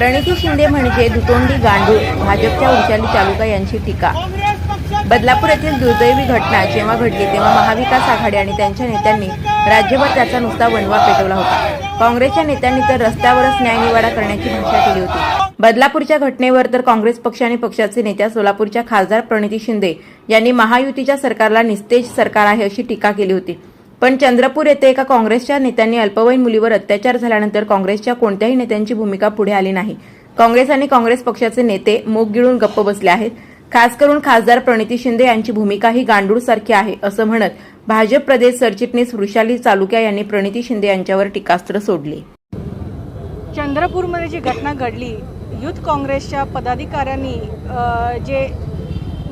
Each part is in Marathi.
प्रणिती शिंदे म्हणजे दुतोंडी गांडूळ भाजपच्या उंचाली चालुका यांची टीका. बदलापूर येथील दुर्दैवी घटना जेव्हा घडली तेव्हा महाविकास आघाडी आणि त्यांच्या नेत्यांनी राज्यभर त्याचा नुसता वणवा पेटवला होता. काँग्रेसच्या नेत्यांनी तर रस्त्यावरच न्यायनिवाडा करण्याची भाषा केली होती. बदलापूरच्या घटनेवर तर काँग्रेस पक्ष आणि पक्षाचे नेत्या सोलापूरच्या खासदार प्रणिती शिंदे यांनी महायुतीच्या सरकारला निस्तेज सरकार आहे अशी टीका केली होती. पण चंद्रपूर येथे एका काँग्रेसच्या नेत्यांनी अल्पवयीन मुलीवर अत्याचार झाल्यानंतर काँग्रेसच्या कोणत्याही नेत्यांची भूमिका पुढे आली नाही. काँग्रेस आणि काँग्रेस पक्षाचे नेते मूग गिळून गप्प बसले आहेत. खास करून खासदार प्रणिती शिंदे यांची भूमिका ही गांडूळ सारखी आहे असं म्हणत भाजप प्रदेश सरचिटणीस वृषाली चालुक्या यांनी प्रणिती शिंदे यांच्यावर टीकास्त्र सोडले. चंद्रपूरमध्ये जी घटना घडली युथ काँग्रेसच्या पदाधिकाऱ्यांनी जे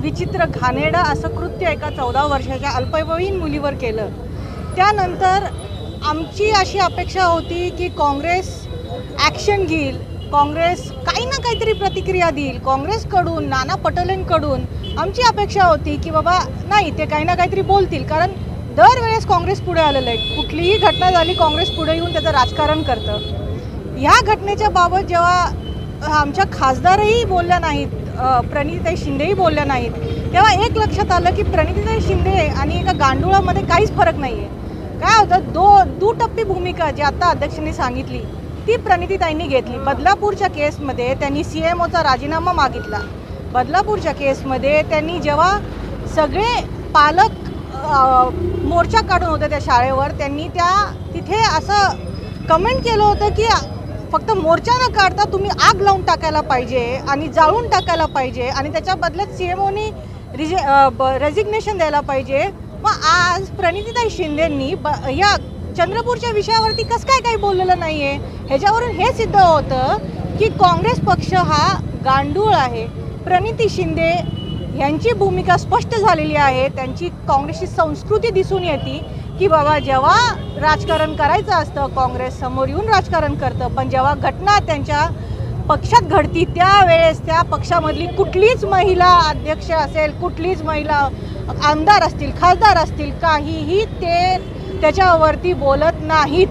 विचित्र घाणेडा असं कृत्य एका चौदा वर्षाच्या अल्पवयीन मुलीवर केलं त्यानंतर आमची अशी अपेक्षा होती की काँग्रेस ॲक्शन घेईल काँग्रेस काही ना काहीतरी प्रतिक्रिया देईल काँग्रेसकडून नाना पटोलेंकडून आमची अपेक्षा होती की बाबा नाही ते काही ना काहीतरी बोलतील. कारण दरवेळेस काँग्रेस पुढे आलेलं आहे. कुठलीही घटना झाली काँग्रेस पुढे येऊन त्याचं राजकारण करतं. ह्या घटनेच्या बाबत जेव्हा आमच्या खासदारही बोलल्या नाहीत अ, प्रणितीताई शिंदेही बोलल्या नाहीत तेव्हा एक लक्षात आलं की प्रणितीताई शिंदे आणि एका गांडुळामध्ये काहीच फरक नाही आहे काय होतं? दो दुटप्पी भूमिका जी आता अध्यक्षांनी सांगितली ती प्रणितीताईंनी घेतली. बदलापूरच्या केसमध्ये त्यांनी सी एम ओचा राजीनामा मागितला. बदलापूरच्या केसमध्ये त्यांनी जेव्हा सगळे पालक मोर्चा काढून होते त्या शाळेवर त्यांनी त्या तिथे असं कमेंट केलं होतं की फक्त मोर्चा न काढता तुम्ही आग लावून टाकायला पाहिजे आणि जाळून टाकायला पाहिजे आणि त्याच्या बदल्यात सी एम ओनी रिजे रेजिग्नेशन द्यायला पाहिजे. मग आज प्रणितीताई शिंदेंनी ब या चंद्रपूरच्या विषयावरती कसं काय काही बोललेलं नाही आहे ह्याच्यावरून हे सिद्ध होतं की काँग्रेस पक्ष हा गांडूळ आहे. प्रणिती शिंदे यांची भूमिका स्पष्ट झालेली आहे. त्यांची काँग्रेसची संस्कृती दिसून येते की बाबा जेव्हा राजकारण करायचं असतं काँग्रेस समोर येऊन राजकारण करतं पण जेव्हा घटना त्यांच्या पक्षात घडती त्यावेळेस त्या पक्षामधली कुठलीच महिला अध्यक्ष असेल कुठलीच महिला आमदार असतील खासदार असतील काहीही ते त्याच्यावरती बोलत नाहीत.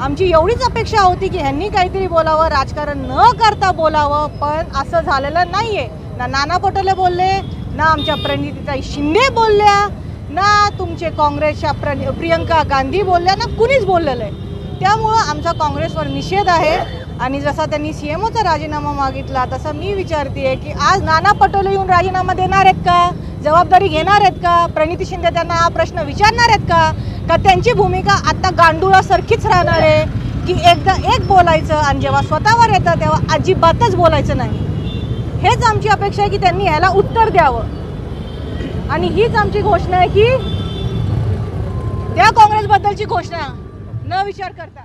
आमची एवढीच अपेक्षा होती की ह्यांनी काहीतरी बोलावं राजकारण न करता बोलावं पण असं झालेलं नाही आहे ना नाना पटोले बोलले ना आमच्या प्रणितीताई शिंदे बोलल्या ना तुमचे काँग्रेसच्या प्र प्रियंका गांधी बोलल्या ना कुणीच बोललेलं आहे त्यामुळं आमचा काँग्रेसवर निषेध आहे आणि जसा त्यांनी सी एम ओचा राजीनामा मागितला तसा मी विचारते की आज नाना पटोले येऊन राजीनामा देणार आहेत का? जबाबदारी घेणार आहेत का? प्रणिती शिंदे त्यांना हा प्रश्न विचारणार आहेत का? का त्यांची भूमिका आता गांडुळासारखीच राहणार आहे? की एकदा एक बोलायचं आणि जेव्हा स्वतःवर येतं तेव्हा अजिबातच बोलायचं नाही. हेच आमची अपेक्षा आहे की त्यांनी ह्याला उत्तर द्यावं. आणि हीच आमची घोषणा आहे की त्या काँग्रेसबद्दलची घोषणा न विचार करता.